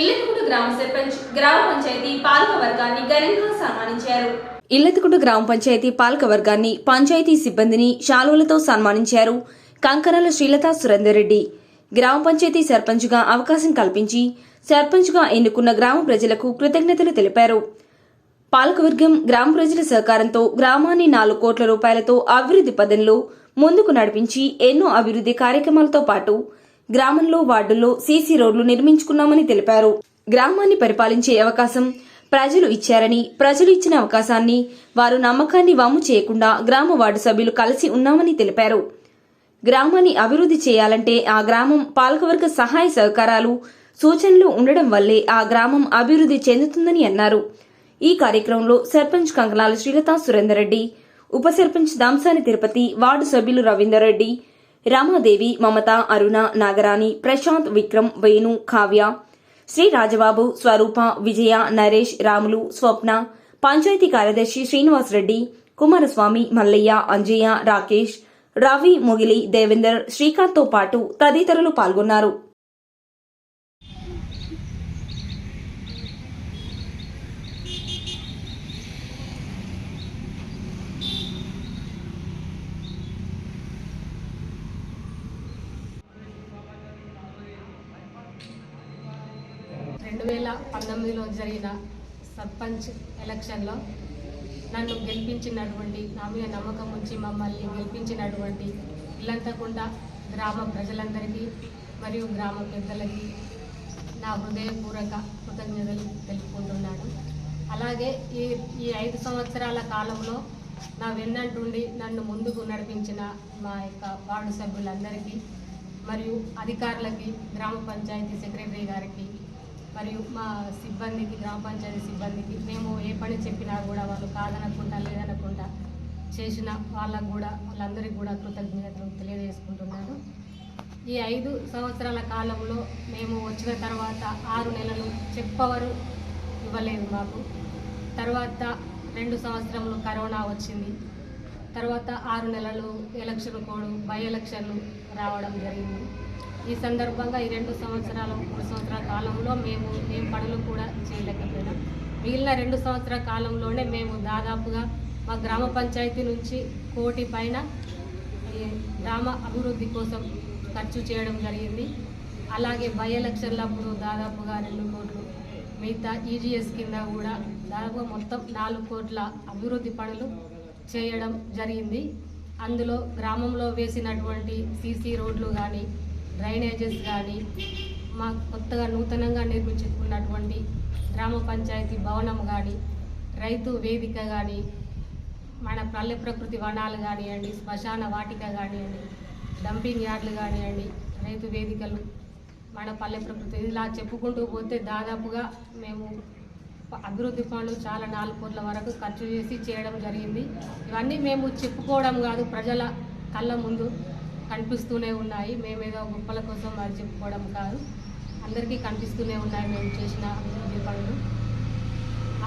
ఇల్లెతుకుడు గ్రామ సర్పంచ్ గ్రామ పంచాయతీ పాలక వర్గాన్ని ఘనంగా సన్మానించారు. ఇల్లెతుకుడు గ్రామ పంచాయతీ పాలక వర్గాన్ని పంచాయతీ సిబ్బందిని శాలువలతో సన్మానించారు కంకరల శ్రీలత సురేందర్ రెడ్డి గ్రామ పంచాయతీ సర్పంచ్గా అవకాశం కల్పించి సర్పంచ్గా ఎన్నుకున్న గ్రామ ప్రజలకు కృతజ్ఞతలు తెలిపారు. పాలకవర్గం గ్రామ ప్రజల సహకారంతో గ్రామాన్ని నాలుగు కోట్ల రూపాయలతో అభివృద్ధి పదంలో ముందుకు నడిపించి ఎన్నో అభివృద్ధి కార్యక్రమాలతో పాటు గ్రామంలో వార్డుల్లో సీసీ రోడ్లు నిర్మించుకున్నామని తెలిపారు. గ్రామాన్ని పరిపాలించే అవకాశం ప్రజలు ఇచ్చారని ప్రజలు ఇచ్చిన అవకాశాన్ని వారు నమ్మకాన్ని వాము చేయకుండా గ్రామ వార్డు సభ్యులు కలిసి ఉన్నామని తెలిపారు. గ్రామాన్ని అభివృద్ధి చేయాలంటే ఆ గ్రామం పాలకవర్గ సహాయ సహకారాలు సూచనలు ఉండడం వల్లే ఆ గ్రామం అభివృద్ధి చెందుతుందని అన్నారు. ఈ కార్యక్రమంలో సర్పంచ్ కంకనాల శ్రీలత సురేందర్ రెడ్డి ఉప సర్పంచ్ దాంసాని తిరుపతి వార్డు సభ్యులు రవీందర్ రెడ్డి రామాదేవి మమత అరుణ నాగరాణి ప్రశాంత్ విక్రమ్ వేణు కావ్య శ్రీ రాజబాబు స్వరూప విజయ నరేష్ రాములు స్వప్న పంచాయతీ కార్యదర్శి శ్రీనివాస్ రెడ్డి కుమారస్వామి మల్లయ్య అంజయ్య రాకేష్ రవి మొగిలి దేవేందర్ శ్రీకాంత్తో పాటు తదితరులు పాల్గొన్నారు రెండు వేల పంతొమ్మిదిలో జరిగిన సర్పంచ్ ఎలక్షన్లో నన్ను గెలిపించినటువంటి నా మీద నమ్మకం ఉంచి మమ్మల్ని గెలిపించినటువంటి ఇల్లంతకుండా గ్రామ ప్రజలందరికీ మరియు గ్రామ పెద్దలకి నా హృదయపూర్వక కృతజ్ఞతలు తెలుపుకుంటున్నాను. అలాగే ఈ ఈ ఐదు సంవత్సరాల కాలంలో నా వెన్నంటుండి నన్ను ముందుకు నడిపించిన మా యొక్క వార్డు సభ్యులందరికీ మరియు అధికారులకి గ్రామ పంచాయతీ సెక్రటరీ గారికి మరియు మా సిబ్బందికి గ్రామ పంచాయతీ సిబ్బందికి మేము ఏ పని చెప్పినా కూడా వాళ్ళు కాదనకుండా లేదనకుండా చేసిన వాళ్ళకు కూడా వాళ్ళందరికీ కూడా కృతజ్ఞతలు తెలియజేసుకుంటున్నాను. ఈ ఐదు సంవత్సరాల కాలంలో మేము వచ్చిన తర్వాత ఆరు నెలలు చెప్పవరు ఇవ్వలేదు మాకు. తర్వాత రెండు సంవత్సరంలో కరోనా వచ్చింది. తర్వాత ఆరు నెలలు ఎలక్షన్ కోడ్ బై ఎలక్షన్లు రావడం జరిగింది. ఈ సందర్భంగా ఈ రెండు సంవత్సరాల మూడు సంవత్సరాల కాలంలో మేము ఏం పనులు కూడా చేయలేకపోయినాం. మిగిలిన రెండు సంవత్సరాల కాలంలోనే మేము దాదాపుగా మా గ్రామ పంచాయతీ నుంచి కోటి పైన గ్రామ అభివృద్ధి కోసం ఖర్చు చేయడం జరిగింది. అలాగే బై ఎలక్షన్లప్పుడు దాదాపుగా రెండు కోట్లు మిగతా ఈజీఎస్ కింద కూడా దాదాపుగా మొత్తం నాలుగు కోట్ల అభివృద్ధి పనులు చేయడం జరిగింది. అందులో గ్రామంలో వేసినటువంటి సీసీ రోడ్లు కానీ డ్రైనేజెస్ కానీ మా కొత్తగా నూతనంగా నిర్మించుకున్నటువంటి గ్రామ పంచాయతీ భవనం కానీ రైతు వేదిక కానీ మన పల్లె ప్రకృతి వనాలు కానివ్వండి శ్మశాన వాటిక కానివ్వండి డంపింగ్ యార్డ్లు కానివ్వండి రైతు వేదికలు మన పల్లె ప్రకృతి. ఇలా చెప్పుకుంటూ పోతే దాదాపుగా మేము అభివృద్ధి పనులు చాలా నాలుగు కోట్ల వరకు ఖర్చు చేసి చేయడం జరిగింది. ఇవన్నీ మేము చెప్పుకోవడం కాదు ప్రజల కళ్ళ ముందు. కనిపిస్తూనే ఉన్నాయి. మేమేదో గొప్పల కోసం అది చెప్పుకోవడం కాదు. అందరికీ కనిపిస్తూనే ఉన్నాయి మేము చేసిన అభివృద్ధి పనులు.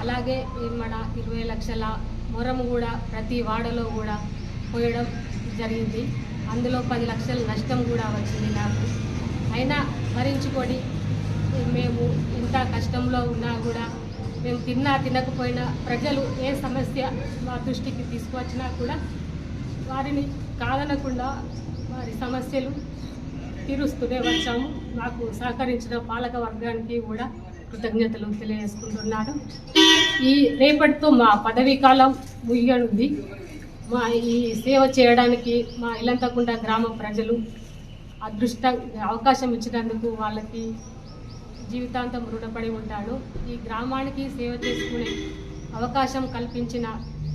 అలాగే మన ఇరవై లక్షల మొరం కూడా ప్రతి వాడలో కూడా పోయడం జరిగింది. అందులో పది లక్షల నష్టం కూడా వచ్చింది నాకు. అయినా భరించుకొని మేము ఇంత కష్టంలో ఉన్నా కూడా మేము తిన్నా తినకపోయినా ప్రజలు ఏ సమస్య మా దృష్టికి తీసుకువచ్చినా కూడా వారిని కాదనకుండా వారి సమస్యలు తీరుస్తూనే వచ్చాము. నాకు సహకరించిన పాలక వర్గానికి కూడా కృతజ్ఞతలు తెలియజేసుకుంటున్నాను. ఈ రేపటితో మా పదవీ కాలం ముగియనుంది. మా ఈ సేవ చేయడానికి మా ఇల్లంతకుంట గ్రామ ప్రజలు అదృష్ట అవకాశం ఇచ్చినందుకు వాళ్ళకి జీవితాంతం రుణపడి ఉంటాను. ఈ గ్రామానికి సేవ చేసుకునే అవకాశం కల్పించిన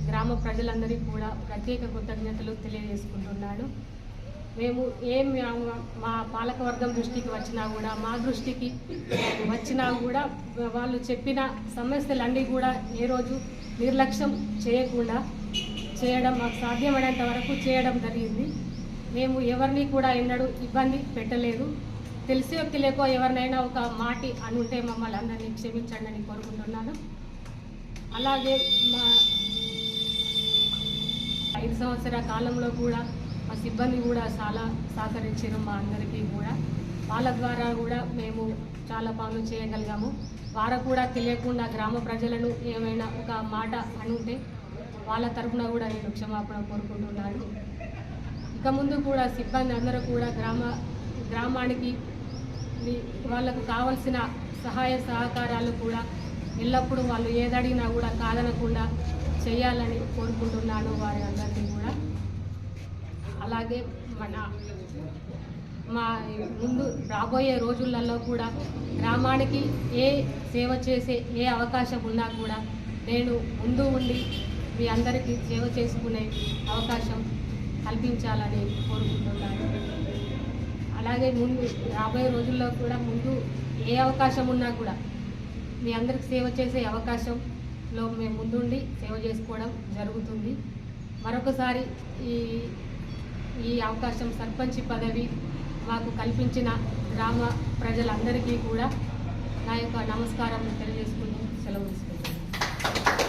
గ్రామ ప్రజలందరికీ కూడా ప్రత్యేక కృతజ్ఞతలు తెలియజేసుకుంటున్నాను. మేము ఏం మా- పాలకవర్గం దృష్టికి వచ్చినా కూడా మా దృష్టికి వచ్చినా కూడా వాళ్ళు చెప్పిన సమస్యలన్నీ కూడా ఏ రోజు నిర్లక్ష్యం చేయకుండా చేయడం మాకు సాధ్యమైనంత వరకు చేయడం జరిగింది. మేము ఎవరిని కూడా ఎన్నడూ ఇబ్బంది పెట్టలేదు. తెలిసి తెలియకో ఎవరినైనా ఒక మాటి అని ఉంటే మమ్మల్ని అందరినీ క్షమించండి అని కోరుకుంటున్నాను. అలాగే మా ఐదు సంవత్సరాల కాలంలో కూడా మా సిబ్బంది కూడా చాలా సహకరించారు మా అందరికీ కూడా. వాళ్ళ ద్వారా కూడా మేము చాలా పనులు చేయగలిగాము. వారు కూడా తెలియకుండా గ్రామ ప్రజలను ఏమైనా ఒక మాట అనుంటే వాళ్ళ తరఫున కూడా నేను క్షమాపణ కోరుకుంటున్నాను. ఇక ముందు కూడా సిబ్బంది అందరూ కూడా గ్రామ గ్రామానికి వాళ్ళకు కావలసిన సహాయ సహకారాలు కూడా ఎల్లప్పుడూ వాళ్ళు ఏదడిగినా కూడా కాదనకుండా చేయాలని కోరుకుంటున్నాను వారి అందరికీ కూడా. అలాగే మన మా ముందు రాబోయే రోజులలో కూడా గ్రామానికి ఏ సేవ చేసే ఏ అవకాశం ఉన్నా కూడా నేను ముందు ఉండి మీ అందరికీ సేవ చేసుకునే అవకాశం కల్పించాలని కోరుకుంటున్నాను. అలాగే ముందు రాబోయే రోజుల్లో కూడా ముందు ఏ అవకాశం ఉన్నా కూడా మీ అందరికి సేవ చేసే అవకాశంలో మేము ముందుండి సేవ చేసుకోవడం జరుగుతుంది. మరొకసారి ఈ ఈ అవకాశం సర్పంచ్ పదవి మాకు కల్పించిన గ్రామ ప్రజలందరికీ కూడా నా యొక్క నమస్కారం తెలియజేసుకుని సెలవు తీసుకుంటాను